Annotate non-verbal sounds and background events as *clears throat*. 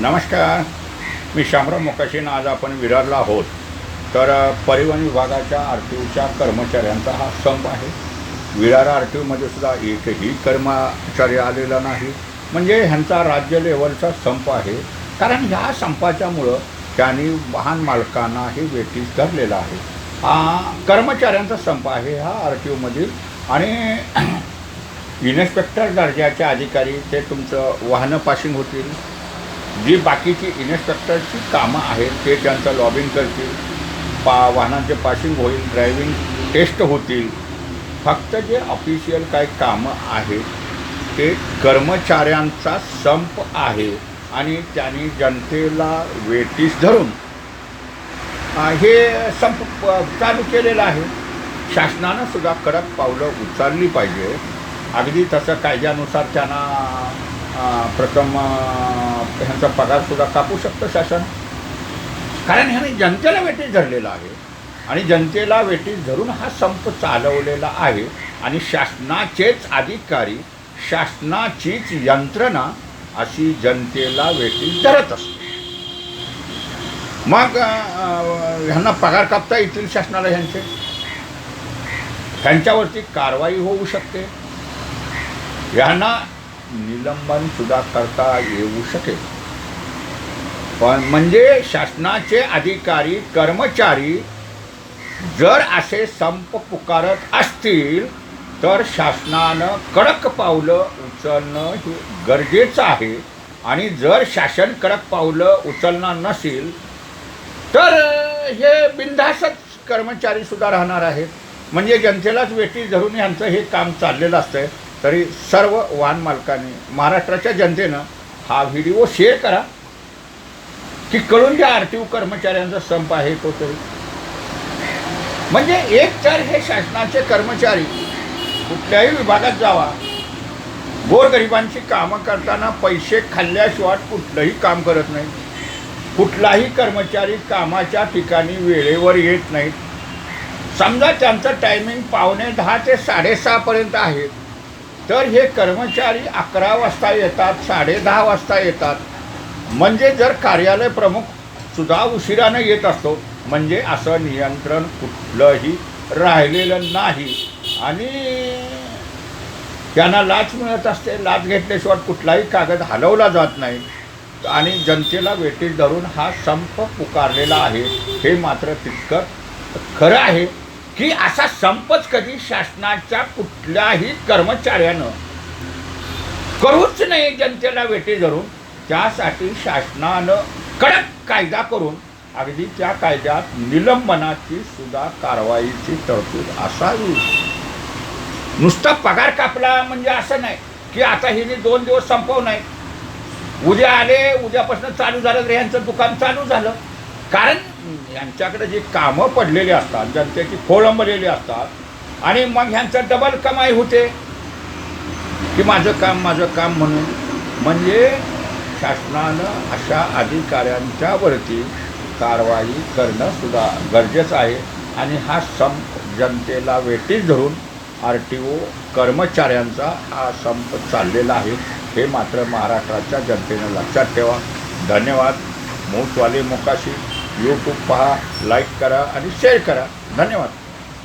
नमस्कार. मी शामराव मोकाशीन आज आपण विरारला आहोत. तर परिवहन विभागाच्या आर टी ओच्या कर्मचाऱ्यांचा हा संप आहे. विरार आर टी ओमध्ये सुद्धा एकही कर्मचारी आलेला नाही. म्हणजे ह्यांचा राज्य लेवलचा संप आहे. कारण ह्या संपाच्यामुळं त्यांनी वाहन मालकांनाही वेटीस धरलेला आहे. हा कर्मचाऱ्यांचा संप आहे हा आर टी ओमधील आणि *clears throat* इन्स्पेक्टर दर्जाचे अधिकारी ते तुमचं वाहनं पासिंग होतील. जी बाकीची इन्स्ट्रक्टरची कामं आहेत ते त्यांचं लॉबिंग करतील पा वाहनांचे पासिंग होईल ड्रायव्हिंग टेस्ट होतील. फक्त जे ऑफिशियल काही कामं आहेत ते कर्मचाऱ्यांचा संप आहे आणि त्यांनी जनतेला वेटीस धरून हे संप चालू केलेलं आहे. शासनानं सुद्धा कडक पावलं उचलली पाहिजे. अगदी तसं कायद्यानुसार त्यांना प्रथम ह्यांचा पगारसुद्धा कापू शकतं शासन. कारण ह्याने जनतेला वेटीस धरलेलं आहे. आणि जनतेला वेटीस धरून हा संप चालवलेला आहे. आणि शासनाचेच अधिकारी शासनाचीच यंत्रणा अशी जनतेला वेटीस धरत असते. मग ह्यांना पगार कापता येतील शासनाला ह्यांचे? ह्यांच्यावरती कारवाई होऊ शकते. ह्यांना निलंबन सुद्धा करता येऊ शकेल. पण म्हणजे शासनाचे अधिकारी कर्मचारी जर असे संप पुकारत असतील तर शासनानं कडक पावलं उचलणं हे गरजेचं आहे. आणि जर शासन कडक पावलं उचलणार नसेल तर हे बिनधास्तच कर्मचारी सुद्धा राहणार आहेत. म्हणजे जनतेलाच वेटी धरून यांचं हे काम चाललेलं असतं तरी सर्व वाहन मालकांनी महाराष्ट्राच्या जनतेनं हा व्हिडिओ शेअर करा की कळून घ्या आर टी ओ कर्मचाऱ्यांचा संप आहे तो तरी. म्हणजे एक तर हे शासनाचे कर्मचारी कुठल्याही विभागात जावा गोरगरिबांची कामं करताना पैसे खाल्ल्याशिवाय कुठलंही काम करत नाही कुठलाही कर्मचारी कामाच्या ठिकाणी वेळेवर येत नाहीत. समजा त्यांचं टायमिंग पावणे दहा ते साडेसहापर्यंत आहे. तर हे कर्मचारी अकरा वाजता येतात साडे दहा वाजता येतात. म्हणजे जर कार्यालय प्रमुख सुद्धा उशिरानं येत असतो म्हणजे असं नियंत्रण कुठलंही राहिलेलं नाही. आणि त्यांना लाच मिळत असते लाच घेतल्याशिवाय कुठलाही कागद हलवला जात नाही. आणि जनतेला वेटीस धरून हा संप पुकारलेला आहे. हे मात्र तितकं खरं आहे. की असा संपच कधी शासनाच्या कुठल्याही कर्मचाऱ्यानं करूच नाही जनतेला वेटी धरून. त्यासाठी शासनानं कडक कायदा करून अगदी त्या कायद्यात निलंबनाची सुद्धा कारवाईची तरतूद असावी. नुसता पगार कापला म्हणजे असं नाही की आता हिने दोन दिवस संपव नाही उद्या आले उद्यापासून चालू झालं तर ह्यांचं दुकान चालू झालं. कारण यांच्याकडे जी कामं पडलेली असतात जनतेची खोळंबलेली असतात आणि मग ह्यांचं डबल कमाई होते. की माझं काम माझं काम म्हणून. म्हणजे शासनानं अशा अधिकाऱ्यांच्या वरती कारवाई करणं सुद्धा गरजेचं आहे. आणि हा संप जनतेला वेटीस धरून आर टी ओ कर्मचाऱ्यांचा हा संप चाललेला आहे. हे मात्र महाराष्ट्राच्या जनतेनं लक्षात ठेवा. धन्यवाद. मूठवाले मोकाशी. यूट्यूब पहा लाईक करा आणि शेअर करा. धन्यवाद.